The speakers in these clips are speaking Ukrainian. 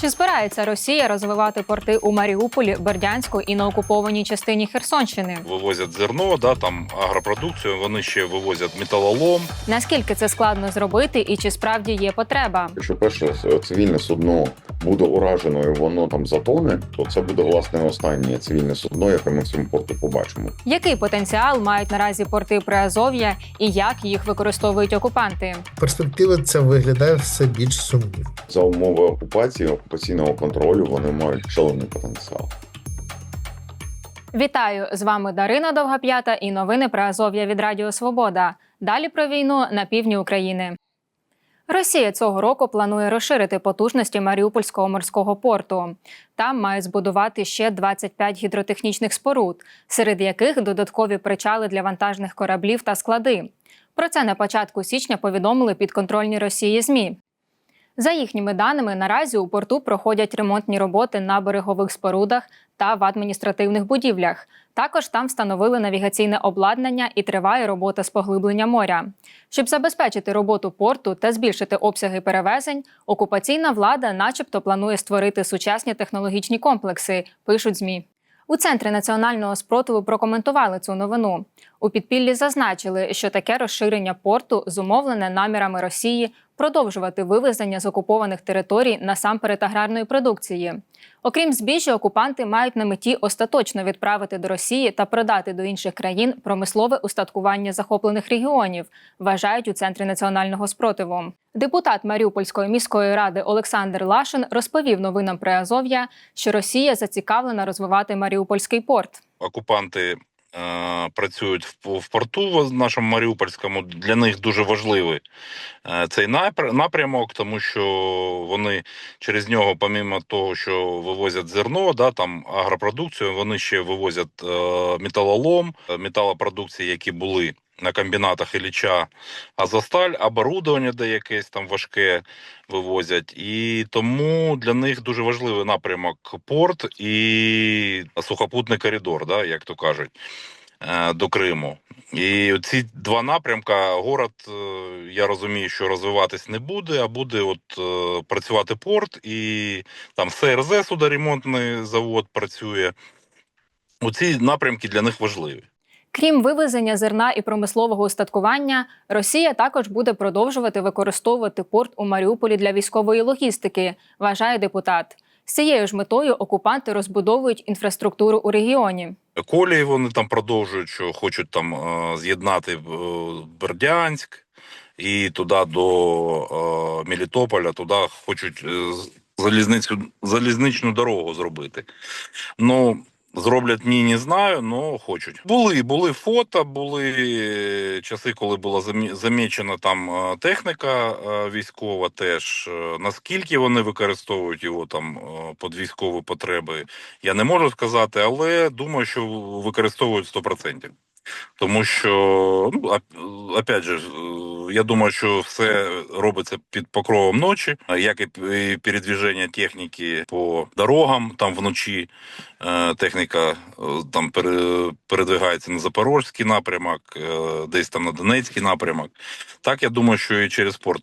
Чи збирається Росія розвивати порти у Маріуполі, Бердянську і на окупованій частині Херсонщини? Вивозять зерно, да, там агропродукцію, вони ще вивозять металолом. Наскільки це складно зробити, і чи справді є потреба? Якщо перше цивільне судно буде уражено і воно там затоне, то це буде власне останнє цивільне судно, яке ми в цьому порту побачимо. Який потенціал мають наразі порти Приазов'я і як їх використовують окупанти? Перспектива ця виглядає все більш сумнів. За умови окупації, окупаційного контролю вони мають шалений потенціал. Вітаю з вами Дарина Довгоп'ята і новини про Азов'я від Радіо Свобода. Далі про війну на півдні України. Росія цього року планує розширити потужності Маріупольського морського порту. Там мають збудувати ще 25 гідротехнічних споруд, серед яких додаткові причали для вантажних кораблів та склади. Про це на початку січня повідомили підконтрольні Росії ЗМІ. За їхніми даними, наразі у порту проходять ремонтні роботи на берегових спорудах та в адміністративних будівлях. Також там встановили навігаційне обладнання і триває робота з поглиблення моря. Щоб забезпечити роботу порту та збільшити обсяги перевезень, окупаційна влада, начебто, планує створити сучасні технологічні комплекси, пишуть змі. У центрі національного спротиву прокоментували цю новину. У підпіллі зазначили, що таке розширення порту зумовлене намірами Росії продовжувати вивезення з окупованих територій насамперед аграрної продукції. Окрім збіжжя, окупанти мають на меті остаточно відправити до Росії та продати до інших країн промислове устаткування захоплених регіонів, вважають у центрі національного спротиву. Депутат Маріупольської міської ради Олександр Лашин розповів новинам про Азов'я, що Росія зацікавлена розвивати Маріупольський порт. Окупанти працюють в, порту в нашому Маріупольському. Для них дуже важливий е, цей напр- напрямок, тому що вони через нього, помимо того, що вивозять зерно, да, там агропродукцію, вони ще вивозять е, металолом, е, металопродукції, які були. На комбінатах Ілліча Азосталь, оборудовання де якесь там важке вивозять. І тому для них дуже важливий напрямок порт і сухопутний коридор, да, як то кажуть, е, до Криму. І ці два напрямка город, е, я розумію, що розвиватись не буде, а буде от е, працювати порт, і там СРЗ судоремонтний завод працює. Оці напрямки для них важливі. Крім вивезення зерна і промислового устаткування, Росія також буде продовжувати використовувати порт у Маріуполі для військової логістики, вважає депутат. З цією ж метою окупанти розбудовують інфраструктуру у регіоні. Колії вони там продовжують, що хочуть там е, з'єднати е, Бердянськ і туди до е, Мелітополя, туди хочуть залізницю, залізничну дорогу зробити. Ну, зроблять ні, не знаю, але хочуть. Були, були фото, були часи, коли була замі- замічена там е, техніка е, військова теж. Е, Наскільки вони використовують його там е, під військові потреби, я не можу сказати, але думаю, що використовують 100%. Тому що, ну, опять же, я думаю, що все робиться під покровом ночі, як і передвіження техніки по дорогам там вночі. Е, Техніка е, там передвигається на запорозький напрямок, е, десь там на Донецький напрямок. Так, я думаю, що і через порт.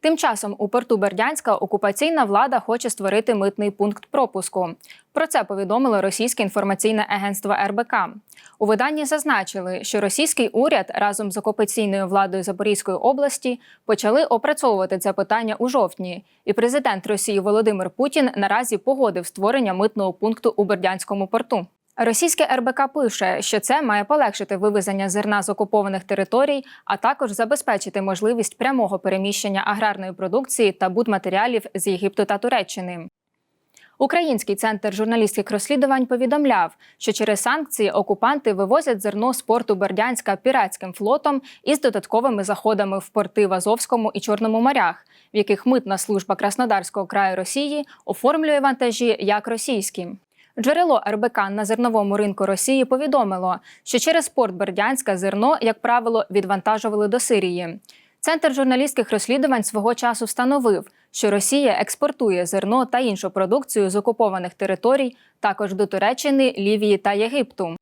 Тим часом у порту Бердянська окупаційна влада хоче створити митний пункт пропуску. Про це повідомило російське інформаційне агентство РБК. У виданні зазначили, що російський уряд разом з окупаційною владою Запорізької області почали опрацьовувати це питання у жовтні. І президент Росії Володимир Путін наразі погодив створення митного пункту у Бердянському порту. Російське РБК пише, що це має полегшити вивезення зерна з окупованих територій, а також забезпечити можливість прямого переміщення аграрної продукції та будматеріалів з Єгипту та Туреччини. Український центр журналістських розслідувань повідомляв, що через санкції окупанти вивозять зерно з порту Бердянська піратським флотом із додатковими заходами в порти в Азовському і Чорному морях, в яких митна служба Краснодарського краю Росії оформлює вантажі як російські. Джерело РБК на зерновому ринку Росії повідомило, що через порт Бердянська зерно, як правило, відвантажували до Сирії. Центр журналістських розслідувань свого часу встановив, що Росія експортує зерно та іншу продукцію з окупованих територій, також до Туреччини, Лівії та Єгипту.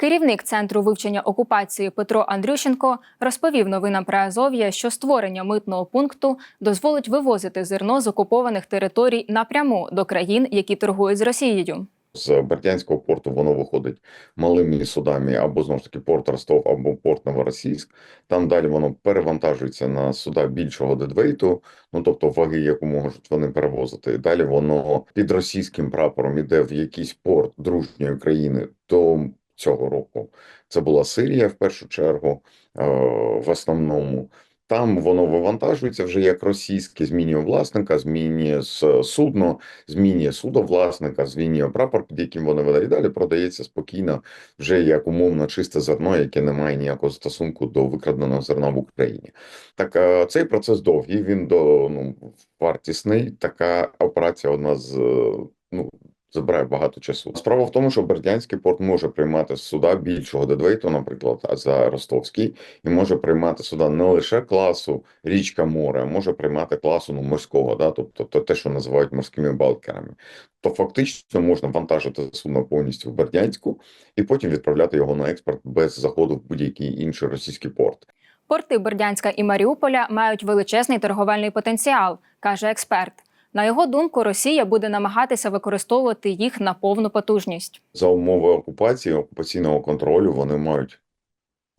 Керівник центру вивчення окупації Петро Андрющенко розповів новинам про Азов'я, що створення митного пункту дозволить вивозити зерно з окупованих територій напряму до країн, які торгують з Росією. З Бердянського порту воно виходить малими судами або знову ж таки порт Ростов, або порт Новоросійськ. Там далі воно перевантажується на суда більшого дедвейту, ну тобто ваги, яку можуть вони перевозити. Далі воно під російським прапором іде в якийсь порт дружньої країни до цього року. Це була Сирія в першу чергу, е, в основному. Там воно вивантажується вже як російське, змінює власника, змінює судно, змінює судовласника, змінює прапор, під яким воно веде, і далі продається спокійно вже як умовно чисте зерно, яке не має ніякого стосунку до викраденого зерна в Україні. Так е, цей процес довгий, він до ну вартісний. Така операція одна з е, ну. Забирає багато часу. Справа в тому, що Бердянський порт може приймати суда більшого дедвейту, наприклад, а за Ростовський, і може приймати суда не лише класу річка море, а може приймати класу ну, морського, да, тобто то те, що називають морськими балкерами. То фактично можна вантажити судно повністю в Бердянську і потім відправляти його на експорт без заходу в будь-який інший російський порт. Порти Бердянська і Маріуполя мають величезний торговельний потенціал, каже експерт. На його думку, Росія буде намагатися використовувати їх на повну потужність. За умови окупації, окупаційного контролю вони мають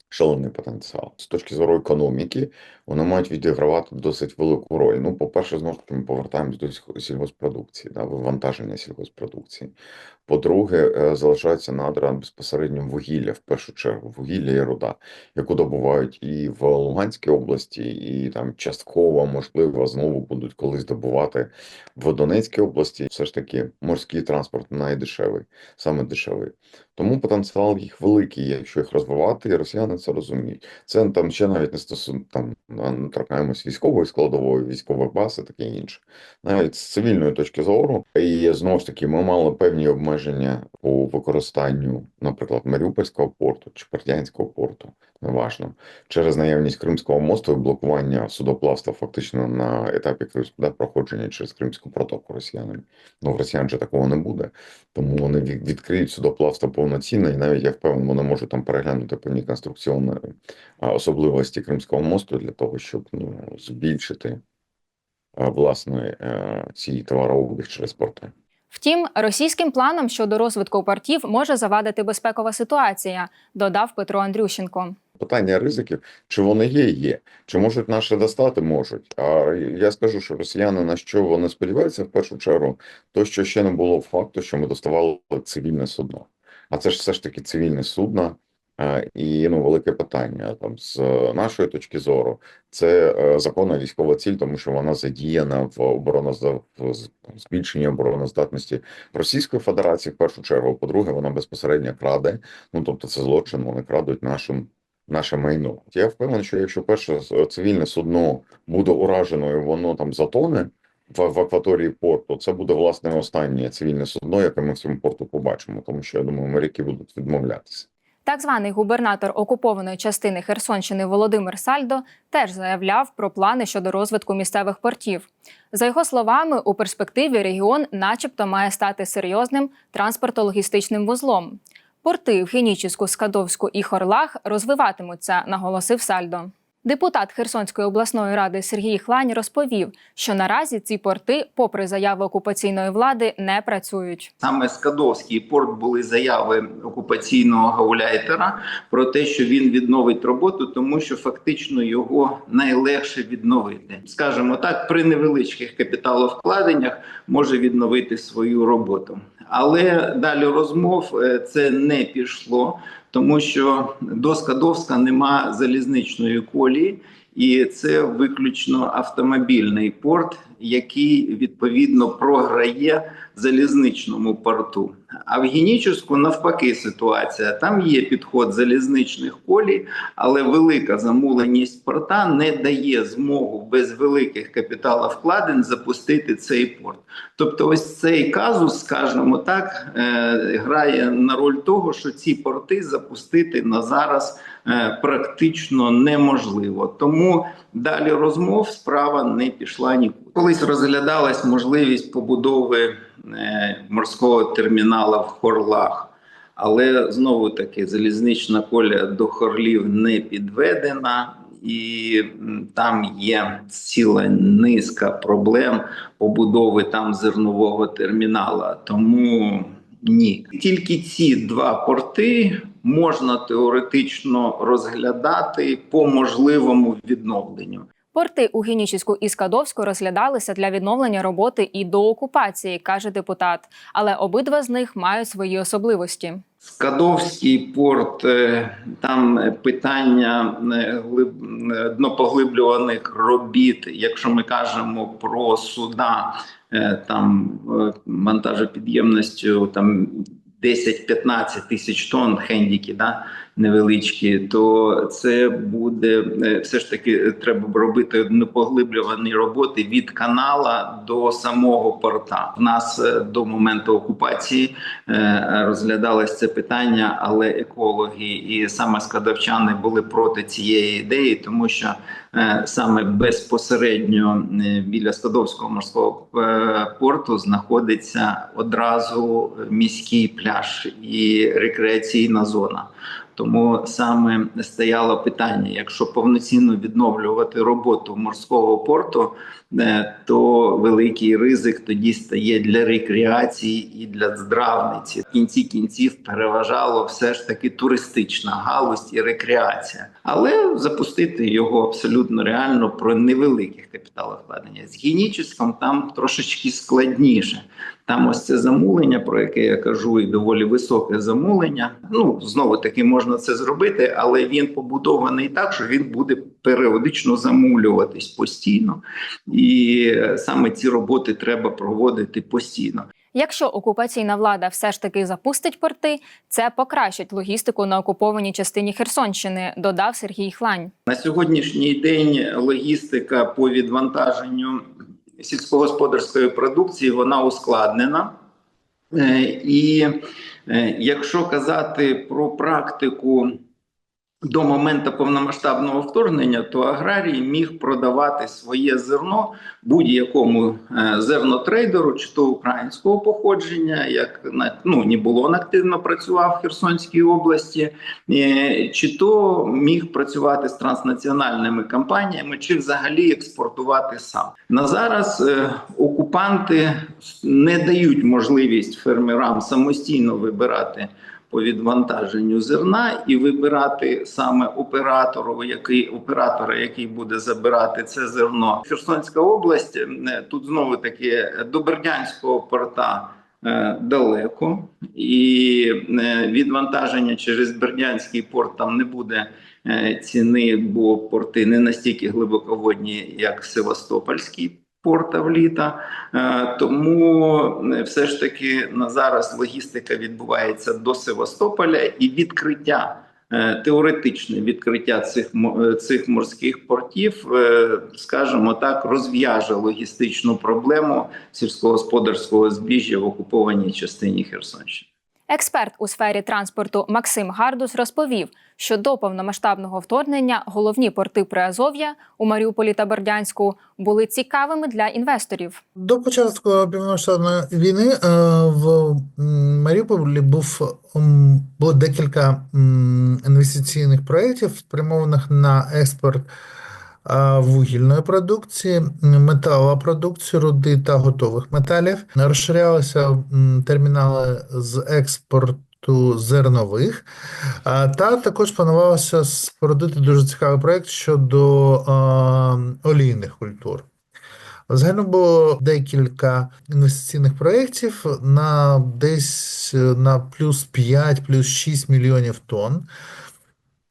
шалений потенціал. З точки зору економіки, вони мають відігравати досить велику роль. Ну, по-перше, знову ж ми повертаємось до сільго- сільгоспродукції, да, вивантаження сільгоспродукції. По-друге, е, залишаються надра безпосередньо вугілля, в першу чергу, вугілля і руда, яку добувають і в Луганській області, і там частково, можливо, знову будуть колись добувати в Донецькій області. Все ж таки, морський транспорт найдешевий, саме дешевий. Тому потенціал їх великий, якщо їх розвивати, і росіяни це розуміють. Це там ще навіть не стосун там не торкаємось військової складової, військових баз і таке інше. Навіть з цивільної точки зору, і знову ж таки, ми мали певні обмеження по використанню, наприклад, Маріупольського порту чи Бердянського порту, неважно, через наявність Кримського мосту і блокування судоплавства фактично на етапі да, проходження через Кримську протоку росіянами. Ну, росіян же такого не буде. Тому вони відкриють судоплавство повноцінно, і навіть я впевнений, вони можуть там переглянути певні конструкційні особливості Кримського мосту для того, щоб ну, збільшити власне е, ці товарообіг через порти. Втім, російським планам щодо розвитку портів може завадити безпекова ситуація, додав Петро Андрющенко. Питання ризиків, чи вони є, є. Чи можуть наші достати? Можуть. А я скажу, що росіяни на що вони сподіваються, в першу чергу, то, що ще не було факту, що ми доставали цивільне судно. А це ж все ж таки цивільне судно. Е, І ну, велике питання там з нашої точки зору, це е, законна військова ціль, тому що вона задіяна в обороноздав збільшенні обороноздатності Російської Федерації в першу чергу. По-друге, вона безпосередньо краде. Ну тобто, це злочин. Вони крадуть нашим наше майно. Я впевнений, що якщо перше цивільне судно буде уражено і воно там затоне в, в акваторії порту, це буде власне останнє цивільне судно, яке ми в цьому порту побачимо, тому що я думаю, моряки будуть відмовлятися. Так званий губернатор окупованої частини Херсонщини Володимир Сальдо теж заявляв про плани щодо розвитку місцевих портів. За його словами, у перспективі регіон, начебто, має стати серйозним транспорто-логістичним вузлом. Порти в Генічіську, Скадовську і Хорлах розвиватимуться, наголосив Сальдо. Депутат Херсонської обласної ради Сергій Хлань розповів, що наразі ці порти, попри заяви окупаційної влади, не працюють. Саме Скадовський порт були заяви окупаційного гауляйтера про те, що він відновить роботу, тому що фактично його найлегше відновити. Скажімо так, при невеличких капіталовкладеннях може відновити свою роботу. Але далі розмов е, це не пішло, тому що до Скадовська нема залізничної колії, і це виключно автомобільний порт, який відповідно програє залізничному порту. А в Генічеську навпаки ситуація. Там є підход залізничних колій, але велика замуленість порта не дає змогу без великих капіталовкладень запустити цей порт. Тобто, ось цей казус, скажімо так, е, грає на роль того, що ці порти запустити на зараз е, практично неможливо. Тому далі розмов справа не пішла нікуди. Колись розглядалась можливість побудови морського термінала в Хорлах. Але знову таки залізнична коля до Хорлів не підведена, і там є ціла низка проблем побудови там зернового термінала. Тому ні, тільки ці два порти можна теоретично розглядати по можливому відновленню. Порти у Генічеську і Скадовську розглядалися для відновлення роботи і до окупації, каже депутат. Але обидва з них мають свої особливості. Скадовський порт, е, там питання е, днопоглиблюваних робіт, якщо ми кажемо про суда, е, там вантажопідємністю там 10-15 тисяч тонн хендіки, да, невеличкі, то це буде е, все ж таки е, треба робити непоглиблювані роботи від канала до самого порта. У нас е, до моменту окупації розглядалось це питання, але екологи і саме скадовчани були проти цієї ідеї, тому що саме безпосередньо біля Скадовського морського порту знаходиться одразу міський пляж і рекреаційна зона. Тому саме стояло питання: якщо повноцінно відновлювати роботу морського порту, е, то великий ризик тоді стає для рекреації і для здравниці. В кінці кінців переважало все ж таки туристична галузь і рекреація, але запустити його абсолютно реально про невеликих капіталовкладення. З Геніческом там трошечки складніше. Там ось це замулення, про яке я кажу, і доволі високе замулення. Ну знову таки можна це зробити, але він побудований так, що він буде періодично замулюватись постійно, і е, саме ці роботи треба проводити постійно. Якщо окупаційна влада все ж таки запустить порти, це покращить логістику на окупованій частині Херсонщини, додав Сергій Хлань. На сьогоднішній день логістика по відвантаженню сільськогосподарської продукції вона ускладнена. Е, І е, якщо казати про практику до моменту повномасштабного вторгнення, то аграрій міг продавати своє зерно будь-якому е, зернотрейдеру, чи то українського походження, як ну Нібулон активно працював в Херсонській області, е, чи то міг працювати з транснаціональними компаніями, чи взагалі експортувати сам. На зараз е, окупанти не дають можливість фермерам самостійно вибирати по відвантаженню зерна і вибирати саме оператору, який оператора, який буде забирати це зерно. Херсонська область е, тут знову таки до Бердянського порта. е, Далеко і е, відвантаження через Бердянський порт там не буде ціни, бо порти не настільки глибоководні, як Севастопольський порт Авліта. Е, Тому все ж таки на зараз логістика відбувається до Севастополя і відкриття. е, Теоретичне відкриття цих е, цих морських портів, скажімо так, розв'яже логістичну проблему сільськогосподарського збіжжя в окупованій частині Херсонщини. Експерт у сфері транспорту Максим Гардус розповів, що до повномасштабного вторгнення головні порти Приазов'я у Маріуполі та Бердянську були цікавими для інвесторів. До початку повномасштабної війни е, в Маріуполі був було декілька інвестиційних проєктів, спрямованих на експорт вугільної продукції, металопродукції, руди та готових металів. Розширялися термінали з експорту зернових, та також планувалося спорудити дуже цікавий проєкт щодо е, олійних культур. Взагалі було декілька інвестиційних проєктів на десь на плюс 5, плюс 6 мільйонів тонн,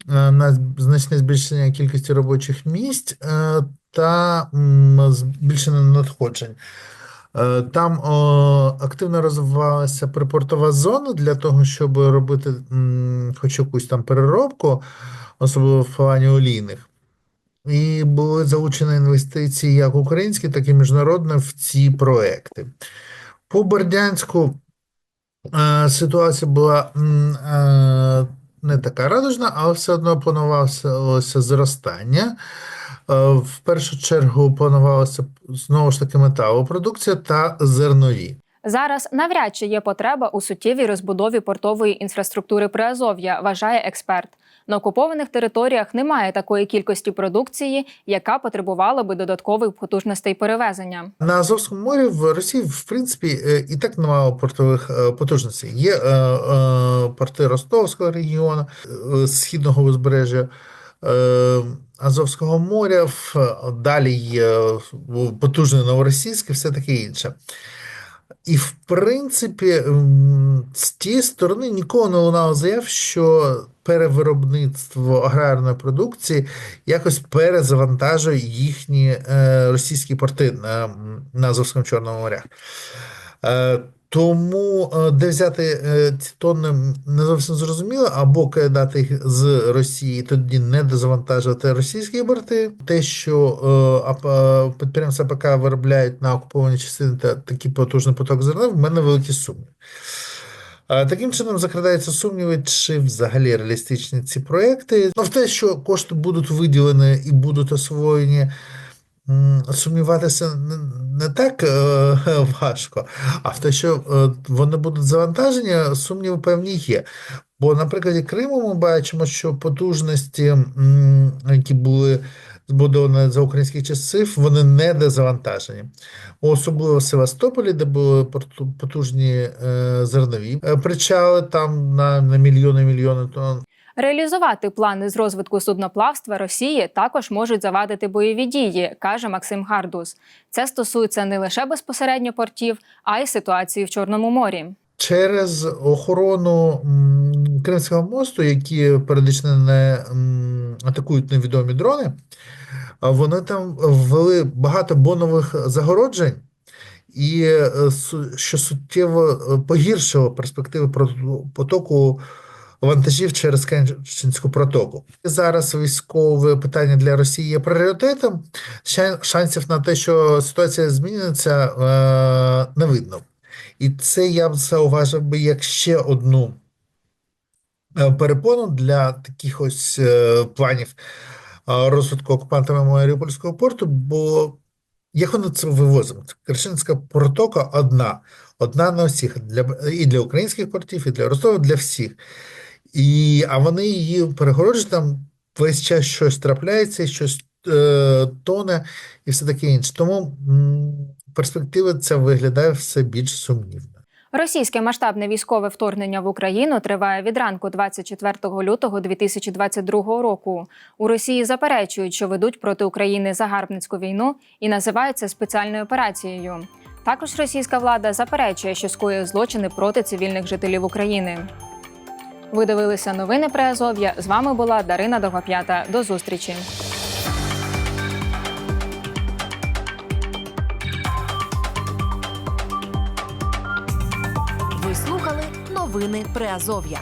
на значне збільшення кількості робочих місць е, та збільшення надходжень. Е, Там активно розвивалася припортова зона для того, щоб робити хоч якусь там переробку, особливо в плані олійних. І були залучені інвестиції як українські, так і міжнародні в ці проекти. По Бердянську е, ситуація була е, не така радужна, але все одно планувалося зростання. Е, В першу чергу планувалося знову ж таки металопродукція та зернові. Зараз навряд чи є потреба у суттєвій розбудові портової інфраструктури Приазов'я, вважає експерт. На окупованих територіях немає такої кількості продукції, яка потребувала би додаткових потужностей перевезення. На Азовському морі в Росії, в принципі, е, і так немало портових е, потужностей. Є е, е, порти Ростовського регіону, е, східного узбережжя. е, Азовського моря, в- далі є потужне новоросійське, все таке інше. І, в принципі, з тієї сторони ніколи не лунало заяв, що перевиробництво аграрної продукції якось перезавантажує їхні е, російські порти на, на Азовському Чорному морях. Е, тому е, де взяти ці тонни не зовсім зрозуміло, або кидати їх з Росії, тоді не дозавантажувати російські борти. Те, що підприємства АПК виробляють на окупованій частині та такий потужний поток зерна, в мене великі сумніви. Таким чином закрадаються сумніви, чи взагалі реалістичні ці проекти. Ну, в те, що кошти будуть виділені і будуть освоєні, сумніватися не, так е, важко, а в те, що е, вони будуть завантажені, сумніви певні є. Бо на прикладі Криму ми бачимо, що потужності, які були збудовані за українських часів, вони не дезавантажені. Особливо в Севастополі, де були потужні е, зернові е, причали там на, на мільйони мільйони тонн. Реалізувати плани з розвитку судноплавства Росії також можуть завадити бойові дії, каже Максим Гардус. Це стосується не лише безпосередньо портів, а й ситуації в Чорному морі. через охорону Кримського мосту, які періодично не атакують невідомі дрони, вони там ввели багато бонових загороджень, і е, що суттєво е, погіршило перспективи потоку вантажів через Керченську протоку. Зараз військове питання для Росії є пріоритетом. Шансів на те, що ситуація зміниться, е, не видно. І це я б зауважив би як ще одну перепону для таких ось планів розвитку окупантами Маріупольського порту, бо як вони це вивозимо? Керченська протока одна, одна на всіх, для, і для українських портів, і для Ростова, для всіх. І, а вони її перегороджують, там весь час щось трапляється, щось е, тоне і все таке інше. Тому м, перспектива ця виглядає все більш сумнівно. Російське масштабне військове вторгнення в Україну триває від ранку 24 лютого 2022 року. У Росії заперечують, що ведуть проти України загарбницьку війну і називають це спеціальною операцією. Також російська влада заперечує, що скоює злочини проти цивільних жителів України. Ви дивилися новини про Азов'я. З вами була Дарина Довгоп'ята. До зустрічі. Новини Приазов'я.